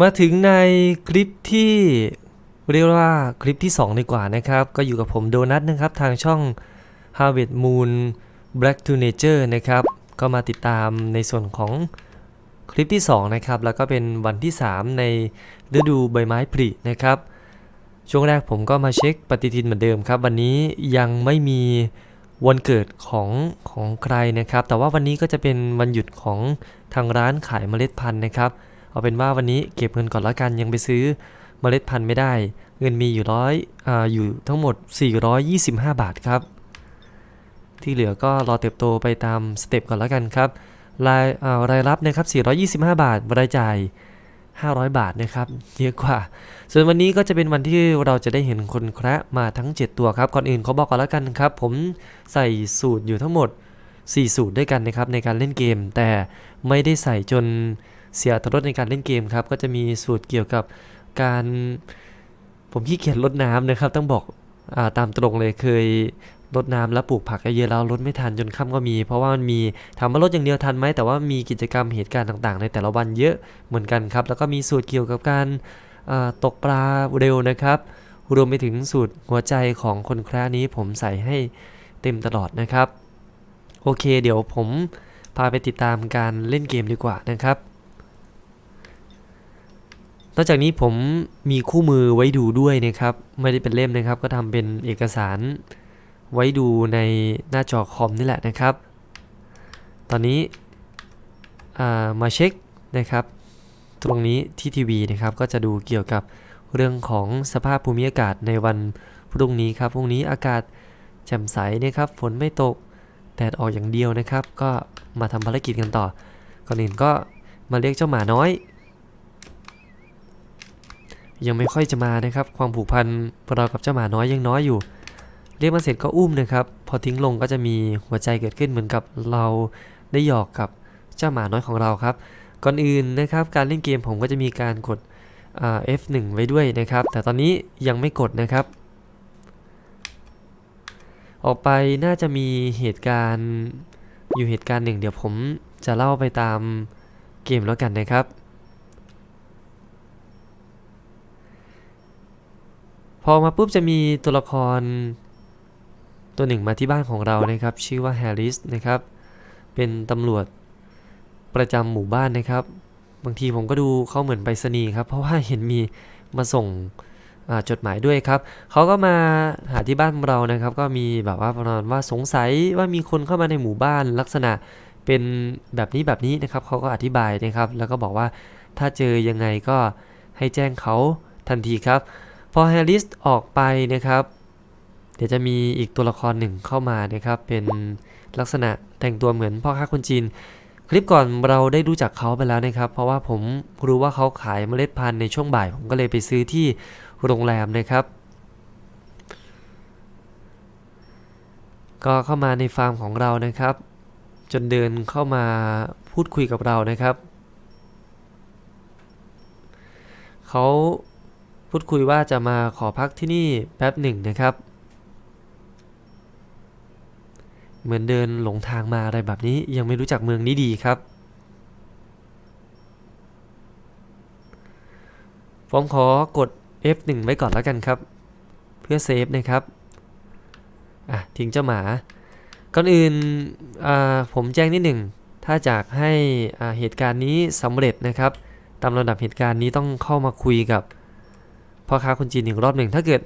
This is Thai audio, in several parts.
มาถึงในคลิปที่เรียกว่าคลิปที่ 2 ดีกว่านะครับ ก็อยู่กับผมโดนัทนะครับ ทางช่อง Harvest Moon Black to Nature นะครับ ก็มาติดตามในส่วนของคลิปที่ 2 นะครับ แล้วก็เป็นวันที่ 3 ในฤดูใบไม้ผลินะครับ ช่วงแรกผมก็มาเช็คปฏิทินเหมือนเดิมครับ วันนี้ยังไม่มีวันเกิดของของใครนะครับ แต่ว่าวันนี้ก็จะเป็นวันหยุดของทางร้านขายเมล็ดพันธุ์นะครับ เอาเป็นว่าวันนี้เก็บเงินก่อนละกันยังไปซื้อเมล็ดพันธุ์ไม่ได้ เงินมีอยู่ร้อยอ่าอยู่ทั้งหมด 425 บาทครับ ที่เหลือก็รอเติบโตไปตามสเต็ปก่อนละกันครับรายอ่ารายรับนะครับ 425 บาทรายจ่าย 500 บาทนะครับเยอะกว่า ส่วนวันนี้ก็จะเป็นวันที่เราจะได้เห็นคนแคระมาทั้ง 7 ตัวครับก่อนอื่นเขาบอกก่อนละกันครับ ผมใส่สูตรอยู่ทั้งหมด 4 สูตรด้วยกันนะครับในการเล่นเกม แต่ไม่ได้ใส่จน เสียอรรถรสในการเล่นเกมครับ ก็จะมีสูตรเกี่ยวกับการผมขี้เกียจลดน้ำนะครับ ต้องบอกอาตามตรงเลยเคยลดน้ำแล้วปลูกผักเยอะๆแล้วลดไม่ทันจนค่ำก็มี เพราะว่ามันมีถามว่าลดอย่างเดียวทันไหมแต่ว่ามีกิจกรรมเหตุการณ์ต่างๆ ในแต่ละวันเยอะเหมือนกันครับ แล้วก็มีสูตรเกี่ยวกับการาตกปลาเร็วนะครับ รวมไปถึงสูตรหัวใจของคนแคร์นี้ผมใส่ให้เต็มตลอดนะครับ โอเค เดี๋ยวผมพาไปติดตามการเล่นเกมดีกว่านะครับ นอกจากนี้ผมมีคู่มือไว้ดูด้วยนะครับ ไม่ได้เป็นเล่มนะครับ ก็ทำเป็นเอกสารไว้ดูในหน้าจอคอมนี่แหละนะครับ ตอนนี้มาเช็คนะครับ ตรงนี้ที่ทีวีนะครับ ก็จะดูเกี่ยวกับเรื่องของสภาพภูมิอากาศในวันพรุ่งนี้ครับ พรุ่งนี้อากาศแจ่มใสนะครับ ฝนไม่ตก แดดออกอย่างเดียวนะครับ ก็มาทำภารกิจกันต่อ ก่อนอื่นก็มาเรียกเจ้าหมาน้อย ยังไม่ค่อยจะมานะครับ ความผูกพันเรากับเจ้าหมาน้อยยังน้อยอยู่ เรียกมาเสร็จก็อุ้มนะครับ พอทิ้งลงก็จะมีหัวใจเกิดขึ้นเหมือนกับเราได้หยอกกับเจ้าหมาน้อยของเราครับ ก่อนอื่นนะครับ การเล่นเกมผมก็จะมีการกด F1 ไว้ด้วยนะครับ แต่ตอนนี้ยังไม่กดนะครับ ออกไปน่าจะมีเหตุการณ์อยู่เหตุการณ์หนึ่ง เดี๋ยวผมจะเล่าไปตามเกมแล้วกันนะครับ พอมาปุ๊บจะมีตัวละคร ตัวหนึ่งมาที่บ้านของเรานะครับ ชื่อว่าแฮร์ริสนะครับ เป็นตำรวจประจำหมู่บ้านนะครับ บางทีผมก็ดูเขาเหมือนไปรษณีย์ครับ เพราะว่าเห็นมีมาส่งจดหมายด้วยครับ เขาก็มาหาที่บ้านเรานะครับ ก็มีแบบว่าประมาณว่าสงสัยว่ามีคนเข้ามาในหมู่บ้านลักษณะเป็นแบบนี้แบบนี้นะครับ เขาก็อธิบายนะครับ แล้วก็บอกว่าถ้าเจอยังไงก็ให้แจ้งเขาทันทีครับ พอแฮร์ริสออกไปนะครับ เดี๋ยวจะมีอีกตัวละครหนึ่งเข้ามานะครับ เป็นลักษณะแต่งตัวเหมือนพ่อค้าคนจีน คลิปก่อนเราได้รู้จักเขาไปแล้วนะครับ เพราะว่าผมรู้ว่าเขาขายเมล็ดพันธุ์ในช่วงบ่าย ผมก็เลยไปซื้อที่โรงแรมนะครับ ก็เข้ามาในฟาร์มของเรานะครับ จนเดินเข้ามาพูดคุยกับเรานะครับ เขา พูดคุยว่าจะมาขอพักที่นี่แป๊บหนึ่งนะครับ เหมือนเดินหลงทางมาอะไรแบบนี้ยังไม่รู้จักเมืองนี้ดีครับ ผมขอกด F1 ไว้ก่อนแล้วกันครับ เพื่อเซฟนะครับอะทิ้งเจ้าหมา ก่อนอื่นผมแจ้งนิดหนึ่ง ถ้าจากให้เหตุการณ์นี้สำเร็จนะครับ ตามลำดับเหตุการณ์นี้ต้องเข้ามาคุยกับ พ่อค้าคนจีนอีกรอบหนึ่งถ้าเกิด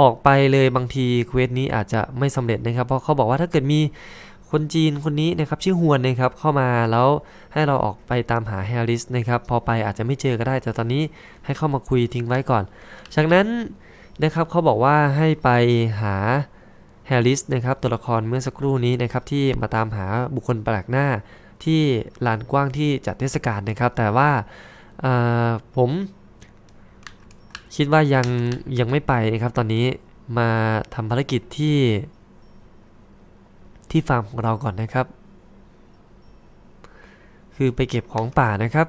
ออกไปเลยบางทีเควสนี้อาจจะไม่สำเร็จนะครับ เพราะเขาบอกว่าถ้าเกิดมีคนจีนคนนี้นะครับชื่อฮวนนะครับเข้ามาแล้วให้เราออกไปตามหาแฮร์ริสนะครับพอไปอาจจะไม่เจอก็ได้ แต่ตอนนี้ให้เข้ามาคุยทิ้งไว้ก่อน จากนั้นนะครับเขาบอกว่าให้ไปหาแฮร์ริสนะครับตัวละครเมื่อสักครู่นี้นะครับที่มาตามหาบุคคลแปลกหน้าที่ลานกว้างที่จัดเทศกาลนะครับ แต่ว่าผม คิดว่ายังยังไม่ไปนะครับตอนนี้มาทำภารกิจที่ ที่ฟาร์มของเราก่อนนะครับ คือไปเก็บของป่านะครับ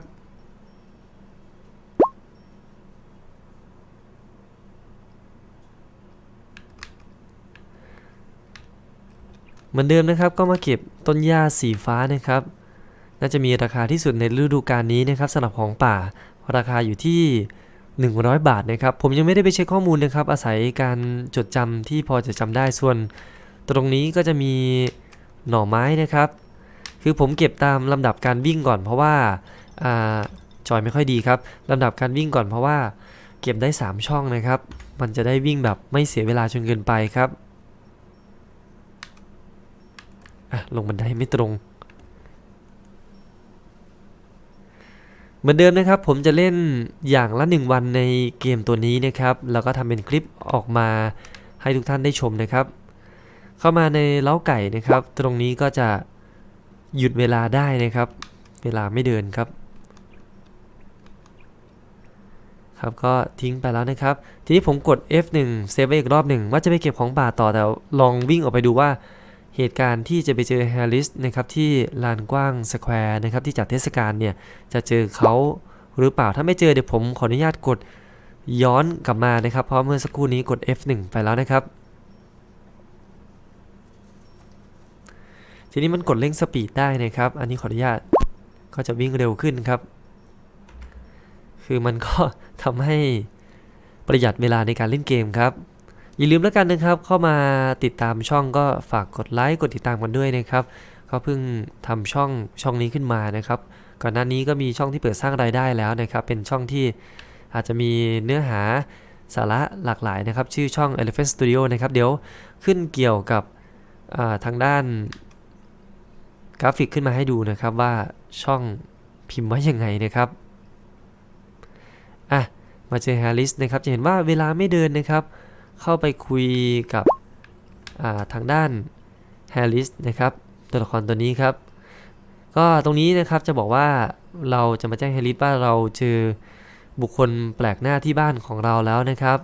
เหมือนเดิมนะครับก็มาเก็บต้นหญ้าสีฟ้านะครับ น่าจะมีราคาที่สุดในฤดูกาลนี้นะครับสำหรับของป่าราคาอยู่ที่ 100 บาทนะครับ ผมยังไม่ได้ไปเช็คข้อมูลนะครับ อาศัยการจดจำที่พอจะจำได้ส่วน ตรงนี้ก็จะมีหน่อไม้นะครับ คือผมเก็บตามลำดับการวิ่งก่อน เพราะว่าอาจอยไม่ค่อยดีครับลำดับการวิ่งก่อนเพราะว่า เก็บได้ 3 ช่องนะครับ มันจะได้วิ่งแบบไม่เสียเวลาจนเกินไปครับลงบันไดไม่ตรง เหมือนเดิมนะครับผมจะเล่นอย่างละ 1 วันในเกมตัวนี้นะครับแล้วก็ทำเป็นคลิปออกมาให้ทุกท่านได้ชมนะครับ เข้ามาในเล้าไก่นะครับ ตรงนี้ก็จะหยุดเวลาได้นะครับ เวลาไม่เดินครับ ครับก็ทิ้งไปแล้วนะครับ ทีนี้ผมกด F1 เซฟไว้อีกรอบหนึ่งว่าจะไปเก็บของป่าต่อแต่ลองวิ่งออกไปดูว่า เหตุการณ์ที่จะไปเจอแฮร์ริสนะครับที่ลานกว้างสแควร์นะครับที่จัดเทศกาลเนี่ยจะเจอเขาหรือเปล่าถ้าไม่เจอเดี๋ยวผมขออนุญาตกดย้อนกลับมานะครับเพราะเมื่อสักครู่นี้กด F1 ไปแล้วนะครับ ทีนี้มันกดเร่งสปีดได้นะครับ อันนี้ขออนุญาตก็จะวิ่งเร็วขึ้นครับ คือมันก็ทำให้ประหยัดเวลาในการเล่นเกมครับ อย่าลืมแล้วกันนะครับ เข้ามาติดตามช่องก็ฝากกดไลค์กดติดตามกันด้วยนะครับก็เพิ่งทำช่องช่องนี้ขึ้นมานะครับ ก่อนหน้านี้ก็มีช่องที่เปิดสร้างรายได้แล้วนะครับ เป็นช่องที่อาจจะมีเนื้อหาสาระหลากหลายนะครับ ชื่อช่อง Elephant Studio นะครับ เดี๋ยวขึ้นเกี่ยวกับาทางด้านกราฟิกขึ้นมาให้ดูนะครับว่าช่องพิมพ์ว่ายังไงนะครับอะมาเจอฮร์ริสนะครับ จะเห็นว่าเวลาไม่เดินนะครับ เข้าไปคุยกับาทางด้านแฮร์ริสนะครับตัวละครตัวนี้ครับ ก็ตรงนี้นะครับจะบอกว่าเราจะมาแจ้งแฮร์ริสว่าเราเจอบุคคลแปลกหน้าที่บ้านของเราแล้วนะครับ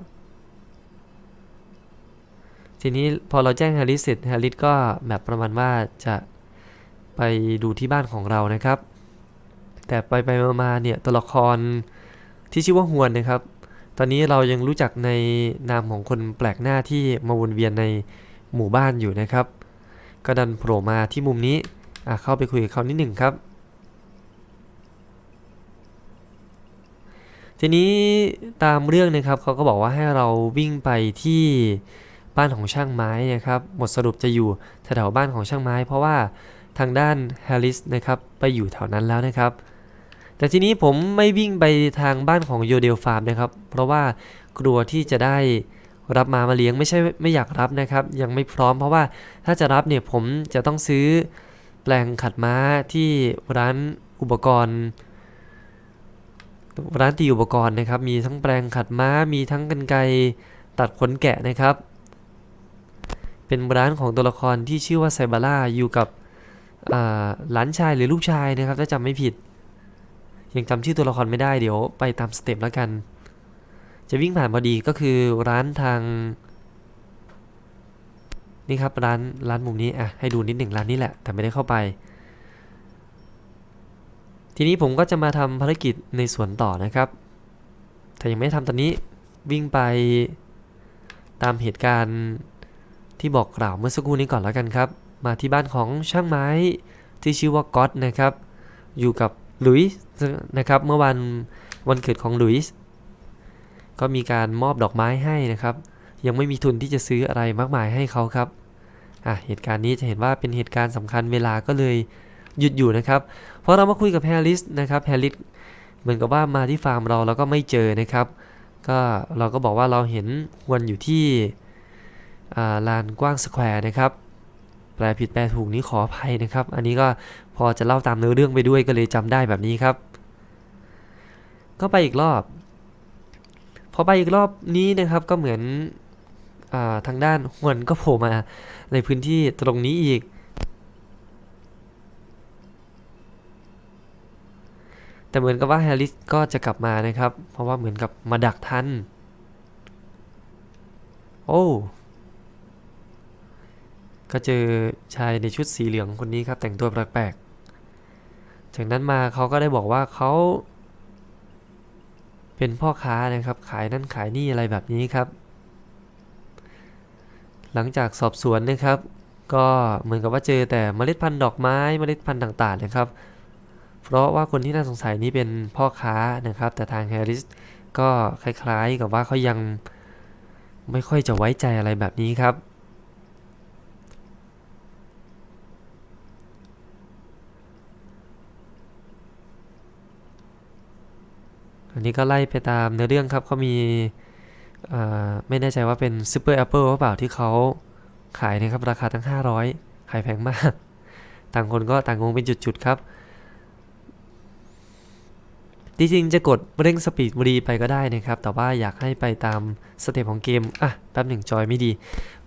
ทีนี้พอเราแจ้งแฮร์ริสเสร็จแฮร์ริสก็แบบประมาณว่าจะไปดูที่บ้านของเรานะครับ แต่ไปไปๆมาๆเนี่ยตัวละครที่ชื่อว่าฮวนนะครับ ตอนนี้เรายังรู้จักในนามของคนแปลกหน้าที่มาวนเวียนในหมู่บ้านอยู่นะครับ ก็ดันโผล่มาที่มุมนี้อะเข้าไปคุยกับเขานิดหนึ่งครับ ทีนี้ตามเรื่องนะครับเขาก็บอกว่าให้เราวิ่งไปที่บ้านของช่างไม้นะครับบทสรุปจะอยู่แถวบ้านของช่างไม้ เพราะว่าทางด้านแฮร์ริสนะครับไปอยู่แถวนั้นแล้วนะครับ แต่ทีนี้ผมไม่วิ่งไปทางบ้านของโยเดลฟาร์มนะครับ เพราะว่ากลัวที่จะได้รับมามาเลี้ยงไม่ใช่ไม่อยากรับนะครับ ยังไม่พร้อมเพราะว่าถ้าจะรับเนี่ยผมจะต้องซื้อแปลงขัดม้าที่ร้านอุปกรณ์ ร้านตีอุปกรณ์นะครับ มีทั้งแปลงขัดม้ามีทั้งกรรไกรตัดขนแกะนะครับ เป็นร้านของตัวละครที่ชื่อว่าไซบาร่าอยู่กับหลานชายหรือลูกชายนะครับ ถ้าจำไม่ผิด ยังจำชื่อตัวละครไม่ได้เดี๋ยวไปตามสเต็ปแล้วกัน จะวิ่งผ่านพอดีก็คือร้านทาง นี่ครับร้านร้านมุมนี้อะให้ดูนิดหนึ่งร้านนี้แหละ แต่ไม่ได้เข้าไป ทีนี้ผมก็จะมาทำภารกิจในสวนต่อนะครับ แต่ยังไม่ได้ทำตอนนี้วิ่งไปตามเหตุการณ์ที่บอกกล่าวเมื่อสักครู่นี้ก่อนแล้วกันครับ มาที่บ้านของช่างไม้ที่ชื่อว่าก๊อตนะครับ อยู่กับ หลุยส์นะครับเมื่อวันวันเกิดของหลุยส์ก็มีการมอบดอกไม้ให้นะครับ ยังไม่มีทุนที่จะซื้ออะไรมากมายให้เขาครับอะเหตุการณ์นี้จะเห็นว่าเป็นเหตุการณ์สำคัญเวลาก็เลยหยุดอยู่นะครับเพอเรามาคุยกับแฮร์ริสนะครับแฮร์ริสเหมือนกับว่ามาที่ฟาร์มเราแล้วก็ไม่เจอนะครับ ก็เราก็บอกว่าเราเห็นฮวนอยู่ที่อ่าลานกว้างสแควร์นะครับแปลผิดแปลถูกนี้ขออภัยนะครับ อันนี้ก็ พอจะเล่าตามเนื้อเรื่องไปด้วยก็เลยจำได้แบบนี้ครับ ก็ไปอีกรอบ พอไปอีกรอบนี้นะครับก็เหมือนอทางด้านฮวนก็โผล่มาในพื้นที่ตรงนี้อีก แต่เหมือนกับว่าแฮร์ริสก็จะกลับมานะครับ เพราะว่าเหมือนกับมาดักทัน โอ้ก็เจอชายในชุดสีเหลืองคนนี้ครับ แต่งตัวแปลกๆ จากนั้นมาเขาก็ได้บอกว่าเขาเป็นพ่อค้านะครับ ขายนั่นขายนี่อะไรแบบนี้ครับ หลังจากสอบสวนนะครับ ก็เหมือนกับว่าเจอแต่เมล็ดพันธุ์ดอกไม้เมล็ดพันธุ์ต่าง ๆ นะครับ เพราะว่าคนที่น่าสงสัยนี้เป็นพ่อค้านะครับ แต่ทางแฮร์ริสก็คล้าย ๆ กับว่าเขายังไม่ค่อยจะไว้ใจอะไรแบบนี้ครับ อันนี้ก็ไล่ไปตามเนื้อเรื่องครับเขามีไม่แน่ใจว่าเป็นซูเปอร์แอปเปิลหรือเปล่าที่เขาขายนะครับ ราคาตั้ง 500 ขายแพงมาก ต่างคนก็ต่างงงเป็นจุดๆครับ จริงๆจะกดเร่งสปีดบรีไปก็ได้นะครับ แต่ว่าอยากให้ไปตามสเต็ปของเกม อะ แป๊บหนึ่งจอยไม่ดี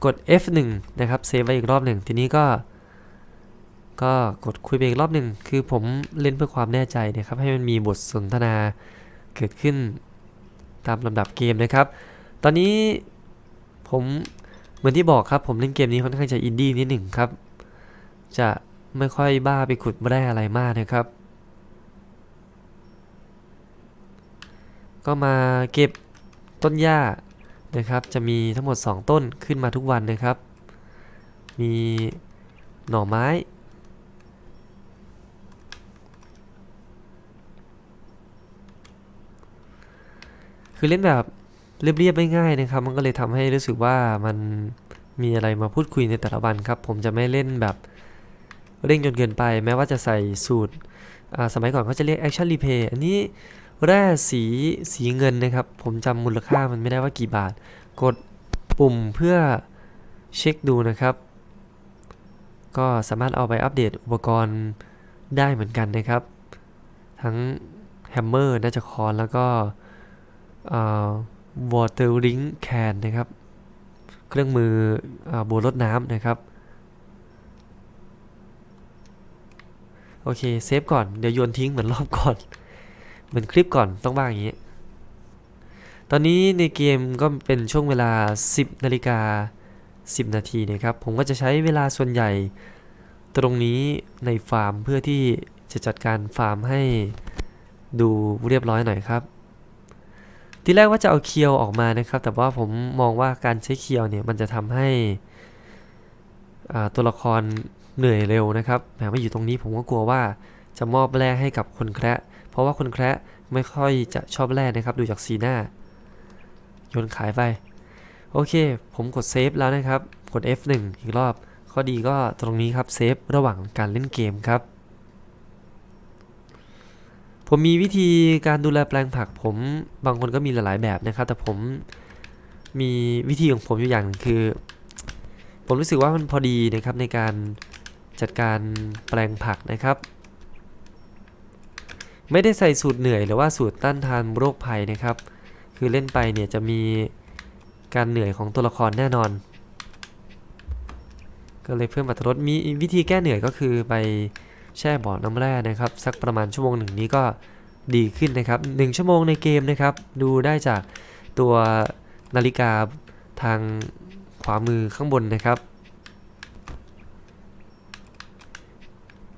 กด F1 นะครับ เซฟไว้อีกรอบหนึ่ง ทีนี้ก็ ก็กดคุยไปอีกรอบหนึ่ง คือผมเล่นเพื่อความแน่ใจนะครับ ให้มันมีบทสนทนา เกิดขึ้นตามลำดับเกมนะครับ ตอนนี้ผมเหมือนที่บอกครับ ผมเล่นเกมนี้ค่อนข้างจะอินดี้นิดหนึ่งครับ จะไม่ค่อยบ้าไปขุดแร่อะไรมากนะครับ ก็มาเก็บต้นหญ้านะครับ จะมีทั้งหมด 2 ต้นขึ้นมาทุกวันนะครับ มีหน่อไม้ คือเล่นแบบเรียบๆง่ายๆนะครับ มันก็เลยทำให้รู้สึกว่ามันมีอะไรมาพูดคุยในแต่ละวันครับ ผมจะไม่เล่นแบบเร่งจนเกินไป แม้ว่าจะใส่สูตรอ่าสมัยก่อนเขาจะเรียก Action Replay อันนี้แร่สีสีเงินนะครับ ผมจำมูลค่ามันไม่ได้ว่ากี่บาท กดปุ่มเพื่อเช็คดูนะครับ ก็สามารถเอาไปอัปเดตอุปกรณ์ได้เหมือนกันนะครับ ทั้งแฮมเมอร์น่าจะคอนแล้วก็ วอเตอร์ริงแคนนะครับ เครื่องมืออบัวรดน้ำนะครับ โอเค เซฟก่อน เดี๋ยวโยนทิ้งเหมือนรอบก่อน เหมือนคลิปก่อนต้องบ้างอย่างนี้ ตอนนี้ในเกมก็เป็นช่วงเวลา 10นาฬิกา10 นาทีนะครับ ผมก็จะใช้เวลาส่วนใหญ่ตรงนี้ในฟาร์มเพื่อที่จะจัดการฟาร์มให้ดูเรียบร้อยหน่อยครับ ทีแรกว่าจะเอาเคียวออกมานะครับ แต่ว่าผมมองว่าการใช้เคียวเนี่ยมันจะทำให้อ่าตัวละครเหนื่อยเร็วนะครับแหมมาอยู่ตรงนี้ผมก็กลัวว่าจะมอบแร่ให้กับคนแคระเพราะว่าคนแคระไม่ค่อยจะชอบแร่นะครับ ดูจากสีหน้าโยนขายไป โอเค ผมกดเซฟแล้วนะครับ กด F1 อีกรอบ ข้อดีก็ตรงนี้ครับเซฟระหว่างการเล่นเกมครับ ผมมีวิธีการดูแลแปลงผักผมบางคนก็มีหลายๆแบบนะครับ แต่ผมมีวิธีของผมอยู่อย่างหนึงคือ ผมรู้สึกว่ามันพอดีนะครับในการจัดการแปลงผักนะครับ ไม่ได้ใส่สูตรเหนื่อยหรือว่าสูตรต้านทานโรคภัยนะครับ คือเล่นไปเนี่ยจะมีการเหนื่อยของตัวละครแน่นอน ก็เลยเพิ่มอรรถรสมีวิธีแก้เหนื่อยก็คือไป แช่บ่อน้ำแร่นะครับ สักประมาณชั่วโมงหนึ่งนี้ก็ดีขึ้นนะครับหนึ่งชั่วโมงในเกมนะครับ ดูได้จากตัวนาฬิกาทางขวามือข้างบนนะครับ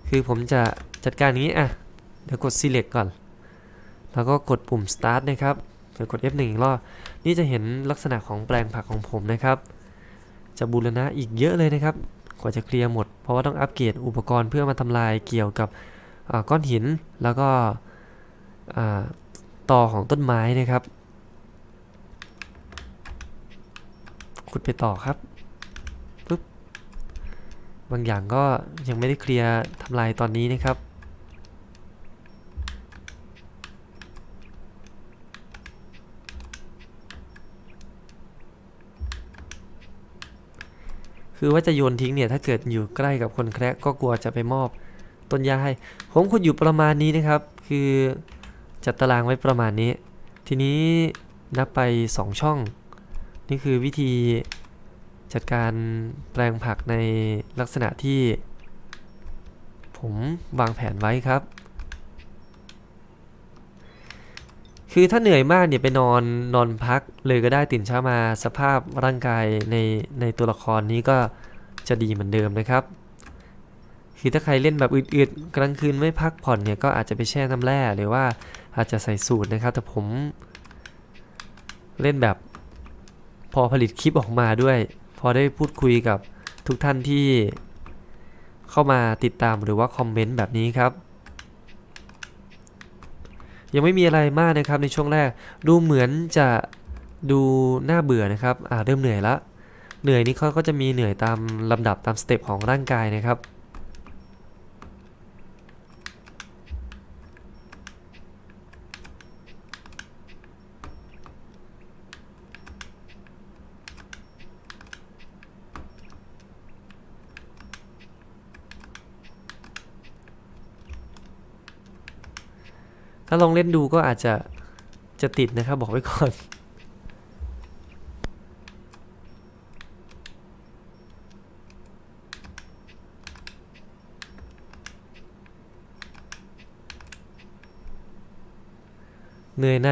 คือผมจะจัดการนี้อะเดี๋ยวกด select ก่อน แล้วก็กดปุ่ม start นะครับเดี๋ยวกด F1 อีกรอบนี่จะเห็นลักษณะของแปลงผักของผมนะครับ จะบูรณะอีกเยอะเลยนะครับ กว่าจะเคลียร์หมด เพราะว่าต้องอัปเกรดอุปกรณ์เพื่อมาทำลายเกี่ยวกับก้อนหินแล้วก็ต่อของต้นไม้นะครับขุดไปต่อครับปึ๊บบางอย่างก็ยังไม่ได้เคลียร์ทำลายตอนนี้นะครับ คือว่าจะโยนทิ้งเนี่ยถ้าเกิดอยู่ใกล้กับคนแคระก็กลัวจะไปมอบต้นยาให้ผมขุดอยู่ประมาณนี้นะครับ คือจัดตารางไว้ประมาณนี้ ทีนี้นับไป 2 ช่อง นี่คือวิธีจัดการแปลงผักในลักษณะที่ ผมวางแผนไว้ครับ คือถ้าเหนื่อยมากเนี่ยไปนอนนอนพักเลยก็ได้ตื่นเช้ามาสภาพร่างกายในในตัวละครนี้ก็จะดีเหมือนเดิมนะครับ คือถ้าใครเล่นแบบอืดๆกลางคืนไม่พักผ่อนเนี่ยก็อาจจะไปแช่น้ำแร่หรือว่าอาจจะใส่สูตรนะครับ แต่ผม เล่นแบบพอผลิตคลิปออกมาด้วย พอได้พูดคุยกับทุกท่านที่เข้ามาติดตามหรือว่าคอมเมนต์แบบนี้ครับ ยังไม่มีอะไรมากนะครับในช่วงแรก ดูเหมือนจะดูน่าเบื่อนะครับอ่าเริ่มเหนื่อยละเหนื่อยนี่เขาก็จะมีเหนื่อยตามลำดับตามสเต็ปของร่างกายนะครับาลองเล่นดูก็อาจจะจะติดนะครับบอกไว้ก่อน เหนื่อยใน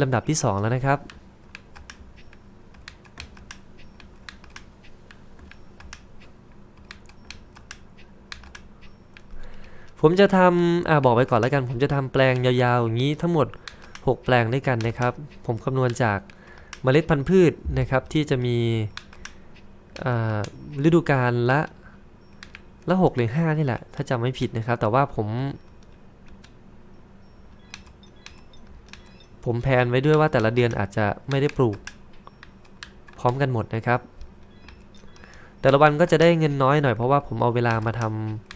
ลำดับที่ 2 แล้วนะครับ ผมจะทำอ่าบอกไปก่อนแล้วกัน ผมจะทำแปลงยาวๆอย่างนี้ทั้งหมด 6 แปลงด้วยกันนะครับ ผมคำนวณจากเมล็ดพันธุ์พืชนะครับ ที่จะมีฤดูกาลละละ6หรือ5นี่แหละ ถ้าจำไม่ผิดนะครับ แต่ว่าผม ผมแพนไว้ด้วยว่าแต่ละเดือนอาจจะไม่ได้ปลูก พร้อมกันหมดนะครับ แต่ละวันก็จะได้เงินน้อยหน่อยเพราะว่าผมเอาเวลามาทำ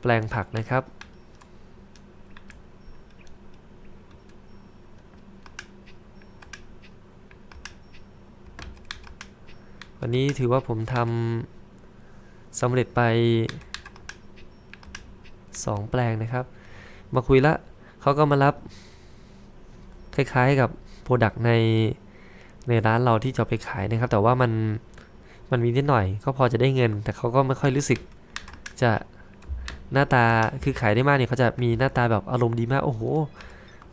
แปลงผักนะครับ วันนี้ถือว่าผมทำสำเร็จไป 2 แปลงนะครับ มาคุยละเขาก็มารับ คล้ายๆกับโปรดักในในร้านเราที่จะไปขายนะครับ แต่ว่ามันมันมีนิดหน่อย ก็พอจะได้เงิน แต่เขาก็ไม่ค่อยรู้สึกจะ หน้าตาคือขายได้มากเนี่ยเขาจะมีหน้าตาแบบอารมณ์ดีมากโอ้โห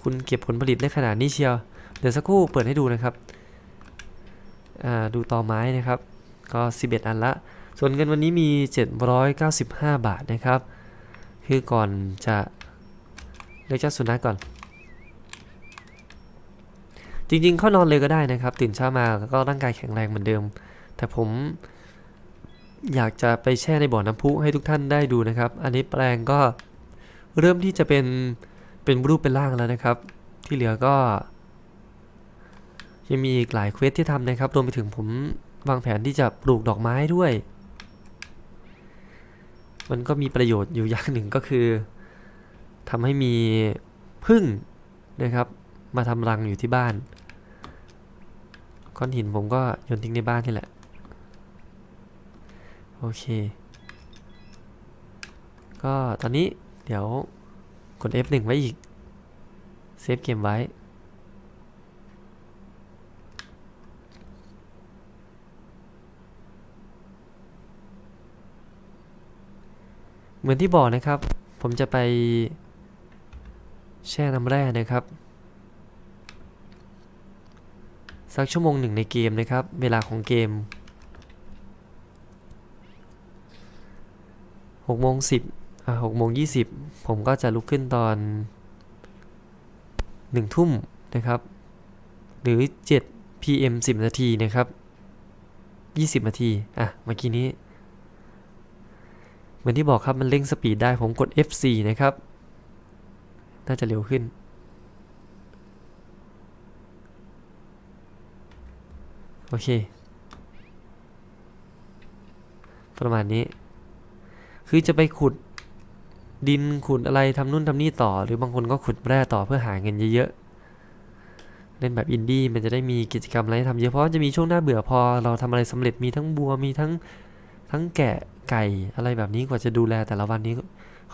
คุณเก็บผลผลิตได้ขนาดนี้เชียว เดี๋ยวสักครู่เปิดให้ดูนะครับอ่าดูต่อไม้นะครับ ก็ 11 อันละ ส่วนเงินวันนี้มี 795 บาทนะครับ คือก่อนจะเลือกเจ้าสุนัขก่อน จริงๆเข้านอนเลยก็ได้นะครับ ตื่นเช้ามาก็ร่างกายแข็งแรงเหมือนเดิม แต่ผม อยากจะไปแช่ในบ่อน้ำพุให้ทุกท่านได้ดูนะครับ อันนี้แปลงก็เริ่มที่จะเป็นเป็นรูปเป็นร่างแล้วนะครับ ที่เหลือก็ยังมีอีกหลายเควสที่ทำนะครับรวมไปถึงผมวางแผนที่จะปลูกดอกไม้ด้วย มันก็มีประโยชน์อยู่อย่างหนึ่งก็คือทำให้มีพึ่งนะครับ มาทำรังอยู่ที่บ้าน ก้อนหินผมก็โยนทิ้งในบ้านนี่แหละ โอเค ก็ตอนนี้เดี๋ยวกด F1 ไว้อีก เซฟเกมไว้ เหมือนที่บอกนะครับ ผมจะไปแช่น้ำแร่นะครับ สักชั่วโมงหนึ่งในเกมนะครับ เวลาของเกม 6โมง10อ่า6โมง20ผมก็จะลุกขึ้นตอน1ทุ่มนะครับ หรือ7 PM 10นาทีนะครับ20นาที อะ เมื่อกี้นี้ เหมือนที่บอกครับมันเร่งสปีดได้ผมกด F4 นะครับ น่าจะเร็วขึ้น โอเค ประมาณนี้ คือจะไปขุดดินขุดอะไรทำนู่นทำนี่ต่อ หรือบางคนก็ขุดแร่ต่อเพื่อหาเงินเยอะๆเล่นแบบอินดี้มันจะได้มีกิจกรรมอะไรทำเยอะเพราะจะมีช่วงหน้าเบื่อพอ เราทำอะไรสำเร็จมีทั้งบัวมีทั้งทั้งแกะไก่อะไรแบบนี้กว่าจะดูแลแต่ละวันนี้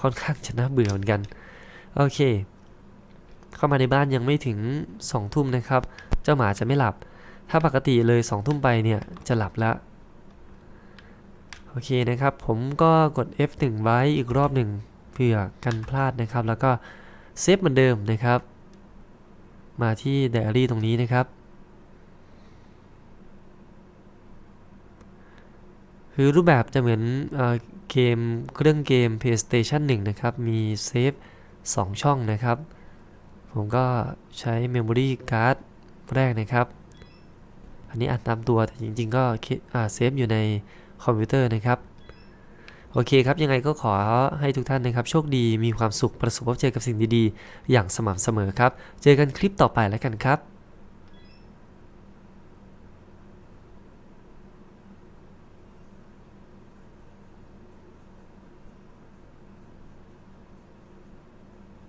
ค่อนข้างจะน่าเบื่อเหมือนกัน โอเค เข้ามาในบ้านยังไม่ถึงสองทุ่มนะครับ เจ้าหมาจะไม่หลับ ถ้าปกติเลยสองทุ่มไปเนี่ยจะหลับแล้ว โอเคนะครับ ผมก็กด F1 ไว้อีกรอบหนึ่งเพื่อกันพลาดนะครับ แล้วก็เซฟเหมือนเดิมนะครับ มาที่ไดอารี่ตรงนี้นะครับ คือรูปแบบจะเหมือนเอเกมเครื่องเกม PlayStation 1 นะครับ มีเซฟ 2 ช่องนะครับ ผมก็ใช้ Memory Card แรกนะครับ อันนี้อัดตามตัวแต่จริงๆ ก็เซฟอยู่ใน คอมพิวเตอร์นะครับ โอเคครับ ยังไงก็ขอให้ทุกท่านนะครับ โชคดีมีความสุขประสบพบเจอกับสิ่งดีๆ อย่างสม่ำเสมอครับ เจอกันคลิปต่อไปแล้วกันครับ